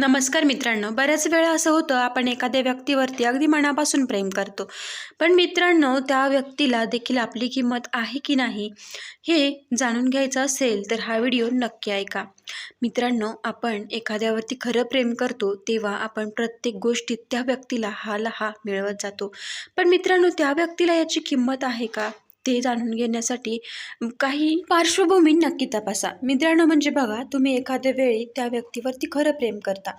नमस्कार मित्रांनो बऱ्याच वेळा असं होतं आपण एखाद्या व्यक्तीवरती अगदी मनापासून प्रेम करतो. पण मित्रांनो त्या व्यक्तीला देखील आपली किंमत आहे की नाही हे जाणून घ्यायचं असेल तर हा व्हिडिओ नक्की ऐका. मित्रांनो आपण एखाद्यावरती खरं प्रेम करतो तेव्हा आपण प्रत्येक गोष्टीत त्या व्यक्तीला हा लहा मिळवत जातो. पण मित्रांनो त्या व्यक्तीला याची किंमत आहे का? ते जाणून घेण्यासाठी काही पार्श्वभूमी नक्की तपासा. मित्रांनो म्हणजे बघा तुम्ही एखाद्या वेळी त्या व्यक्तीवरती खरं प्रेम करता.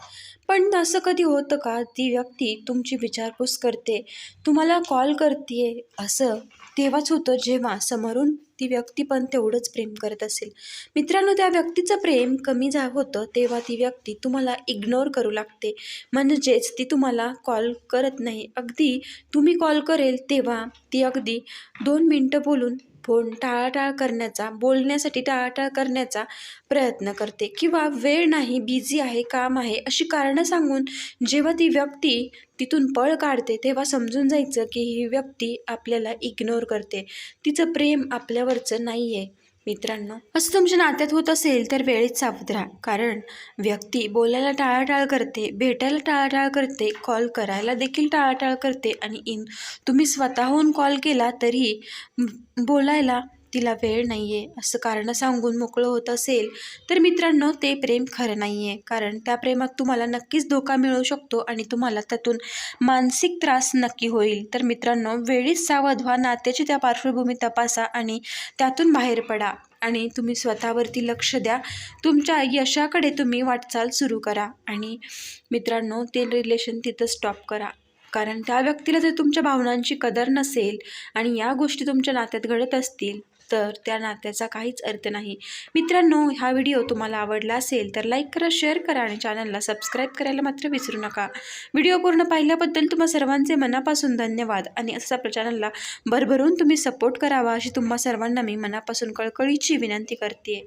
पण असं कधी होतं का? ती व्यक्ती तुमची विचारपूस करते तुम्हाला कॉल करते असं तेव्हाच होतं जेव्हा समोरून ती व्यक्ती पण तेवढंच प्रेम करत असेल. मित्रांनो त्या व्यक्तीचं प्रेम कमी जा होतं तेव्हा ती व्यक्ती तुम्हाला इग्नोर करू लागते. म्हणजेच ती तुम्हाला कॉल करत नाही. अगदी तुम्ही कॉल करेल तेव्हा ती अगदी दोन मिनटं बोलून फोन टाळाटाळ करण्याचा बोलण्यासाठी टाळाटाळ करण्याचा प्रयत्न करते किंवा वेळ नाही बिझी आहे काम आहे अशी कारणं सांगून जेव्हा ती व्यक्ती तिथून पळ काढते तेव्हा समजून जायचं की ही व्यक्ती आपल्याला इग्नोर करते. तिचं प्रेम आपल्यावरचं नाही आहे मित्रांनो असं तुमच्या नात्यात होत असेल तर वेळेत सावध राहा. कारण व्यक्ती बोलायला टाळाटाळ करते भेटायला टाळाटाळ करते कॉल करायला देखील टाळाटाळ करते आणि इन तुम्ही स्वतःहून कॉल केला तरी बोलायला तिला वेळ नाही आहे असं कारणं सांगून मोकळं होत असेल तर मित्रांनो ते प्रेम खरं नाही आहे कारण त्या प्रेमात तुम्हाला नक्कीच धोका मिळू शकतो आणि तुम्हाला त्यातून मानसिक त्रास नक्की होईल. तर मित्रांनो वेळीच सावध व्हा नात्याची त्या पार्श्वभूमी तपासा आणि त्यातून बाहेर पडा. आणि तुम्ही स्वतःवरती लक्ष द्या. तुमच्या यशाकडे तुम्ही वाटचाल सुरू करा. आणि मित्रांनो ते रिलेशन तिथं स्टॉप करा. कारण त्या व्यक्तीला जर तुमच्या भावनांची कदर नसेल आणि या गोष्टी तुमच्या नात्यात घडत असतील तर त्या नात्याचा काहीच अर्थ नाही. मित्रांनो हा व्हिडिओ तुम्हाला आवडला असेल तर लाईक करा शेअर करा आणि चॅनलला सबस्क्राईब करायला मात्र विसरू नका. व्हिडिओ पूर्ण पाहिल्याबद्दल तुम्हा सर्वांचे मनापासून धन्यवाद आणि असंच आपल्या चॅनलला भरभरून तुम्ही सपोर्ट करावा अशी तुम्हा सर्वांना मी मनापासून कळकळीची विनंती करते